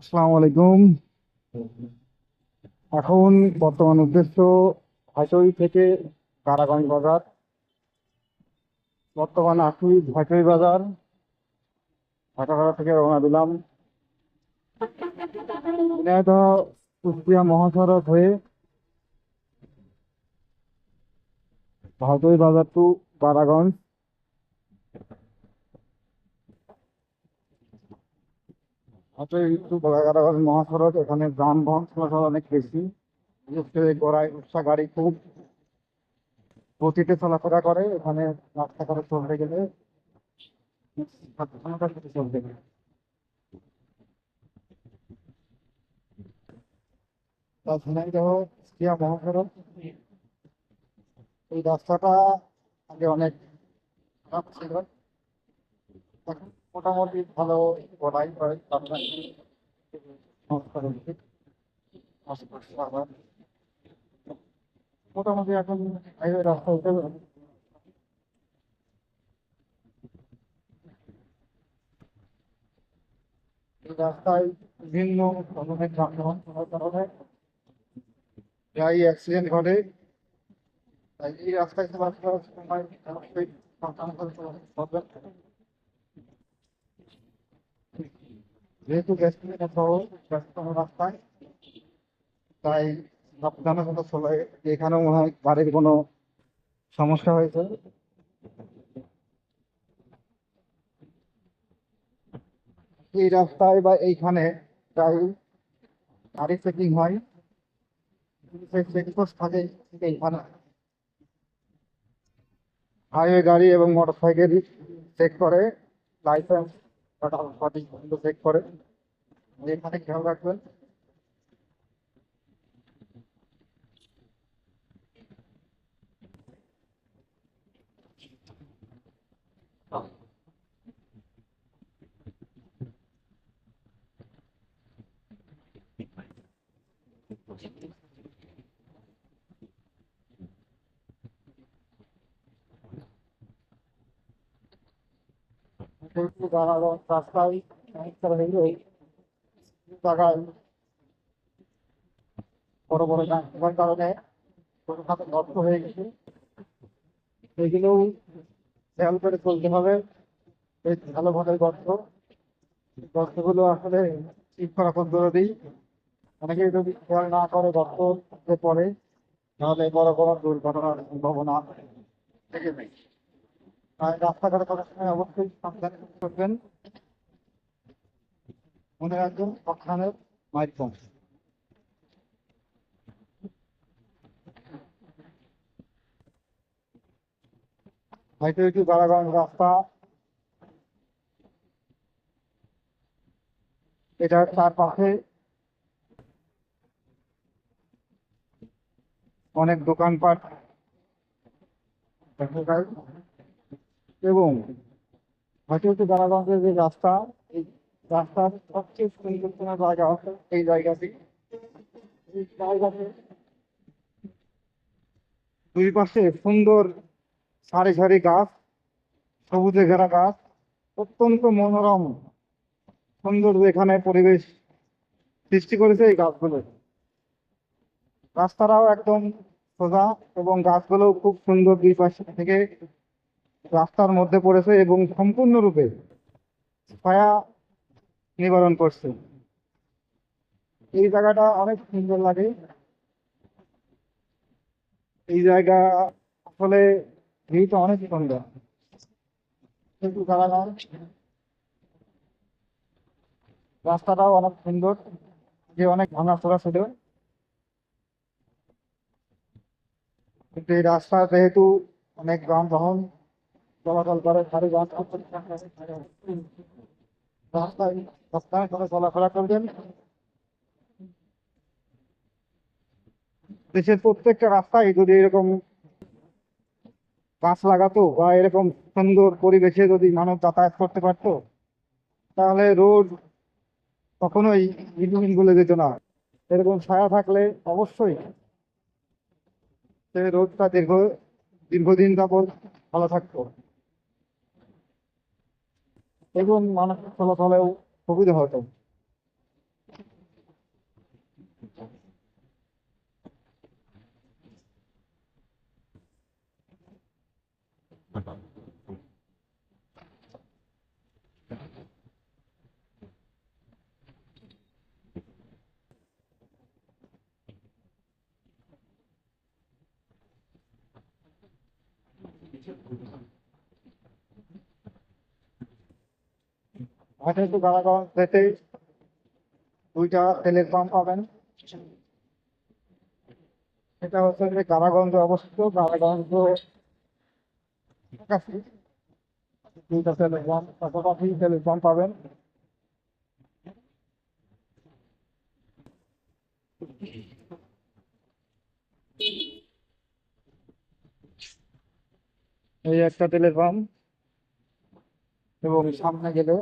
আসসালামু আলাইকুম। এখন বর্তমান উদ্দেশ্য ভাইচই থেকে কারাগঞ্জ বাজার, বর্তমান আসি ভাইচই বাজার। ভাটাঘাটা থেকে রওনা দিলাম। কুষ্টিয়া মহাসড়ক হয়ে ভাইচই বাজার টু কারাগঞ্জ। একটু মহাসড়ক, এখানে যানবাহন চলাচল অনেক বেশি। গড়াই উৎসা গাড়ি খুব গতিতে চলাফেরা করে, এখানে রাস্তাঘাটে চলতে গেলে চলতে গেলে দেখো কুষ্টিয়া মহাসড়ক। এই রাস্তাটা আগে অনেক খারাপ ছিল। এখন মোটামুটি ভালো গড়াই করে মোটামুটি এখন হাইওয়ে রাস্তা উঠে। রাস্তায় বিভিন্ন ধরনের যানবাহন চলাচল হয়। প্রায় অ্যাক্সিডেন্ট ঘটে। তাই এই রাস্তায় চলাচল করার সময় যেহেতু গ্যাসপিনের শহর ব্যস্ততম রাস্তায়, তাই সাবধানের মতো চলে এখানেও মনে হয় গাড়ির কোনো সমস্যা হয়েছে। এই রাস্তায় বা এইখানে প্রায় গাড়ি চেকিং হয়। হাইওয়ে গাড়ি এবং মোটর সাইকেল চেক করে লাইসেন্স সঠিক চেক করে এখানে খেয়াল রাখবেন। রাস্তায় হইলে জায়গায় বড় বড় ছোটখাটো গর্ত হয়ে গেছে। এগুলোও খেয়াল করে চলতে হবে। এই ভালো গর্ত। গর্তগুলো আসলে ঠিক করা পদ্ধতি। অনেকে যদি খেয়াল না করে গর্ত পড়ে, তাহলে বড় বড় দুর্ঘটনার সম্ভাবনা থেকে রাস্তাঘাটে করার সময় অবশ্যই সাবধানে করবেন মনে রাখবেন সখানের মাইক কম। হয়তো একটু গাড়াগঞ্জ রাস্তা। এটার চারপাশে অনেক দোকানপাট। দেখা যায় এবং হয়তো গাড়াগঞ্জের যে রাস্তা, এই রাস্তার সবচেয়ে সুন্দরতম জায়গা হচ্ছে এই জায়গাটি। দুই পাশে সুন্দর সারি সারি গাছ, সবুজে ঘেরা গাছ, অত্যন্ত মনোরম, সুন্দর এখানে পরিবেশ সৃষ্টি করেছে এই গাছগুলো। রাস্তাটাও একদম সোজা এবং গাছগুলো খুব সুন্দর দুই পাশে থেকে রাস্তার মধ্যে পড়েছে এবং সম্পূর্ণরূপে ছায়া নিবারণ করছে। এই জায়গাটা অনেক সুন্দর লাগে। এই জায়গা আসলে ভিউটা অনেক সুন্দর। কিন্তু রাস্তাটাও অনেক সুন্দর। যে অনেক ভাঙাচোরা ছিল। কিন্তু এই রাস্তা যেহেতু অনেক যানবাহন চলাচল করে চলাফেরা করবেন দেশের প্রত্যেকটা রাস্তায় যদি এরকম গাছ লাগাতো বা এরকম সুন্দর পরিবেশে যদি মানুষ যাতায়াত করতে পারতো, তাহলে রোড কখনোই ভিন্ন বলে যেত না। এরকম ছায়া থাকলে অবশ্যই সে রোডটা দীর্ঘ, দীর্ঘদিন যাবৎ ভালো থাকতো। এবং মানুষ চলাচলেও সুবিধা হতো Thank you. একটু গাড়াগঞ্জ যেতে দুইটা তেলের পাম্প পাবেন। এটা হচ্ছে যে কারাগঞ্জে অবস্থিত কাছে দুইটা তেলের পাম্প পাশাপাশি তেলের পাম্প পাবেন। এই একটা তেলের পাম্প এবং সামনে গেলে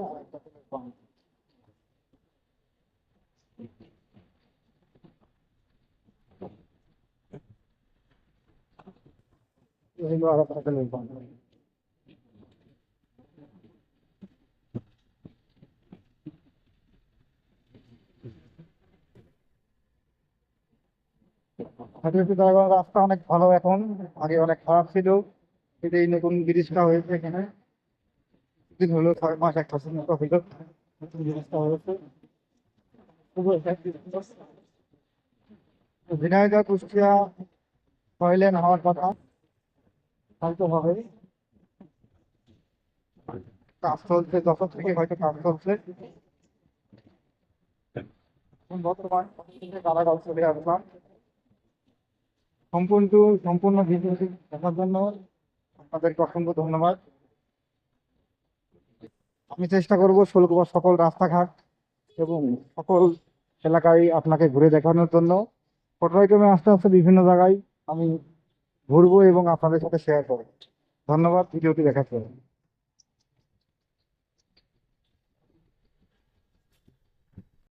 রাস্তা অনেক ভালো এখন আগে অনেক খারাপ ছিল। এই নতুন ব্রিজটা হয়েছে এখানে। দিন হলো ছয় মাস এক বছর মতো হইল নতুন হয়েছে effective bridge। তো ঝিনাইদহ কুষ্টিয়া ছয় হওয়ার কথা হয়তো হবে কাজ চলছে দশক থেকে হয়তো কাজ চলছে বর্তমান কারাগার চলে আসলাম সম্পূর্ণ সম্পূর্ণ ভিডিওটি দেখার জন্য আপনাদেরকে অসংখ্য ধন্যবাদ। আমি চেষ্টা করব ষোলকুমার সকল রাস্তাঘাট এবং সকল এলাকায় আপনাকে ঘুরে দেখানোর জন্য। পর্যায়ক্রমে আস্তে আস্তে বিভিন্ন জায়গায় আমি ঘুরবো এবং আপনাদের সাথে শেয়ার করব। ধন্যবাদ, ভিডিওটি দেখার জন্য।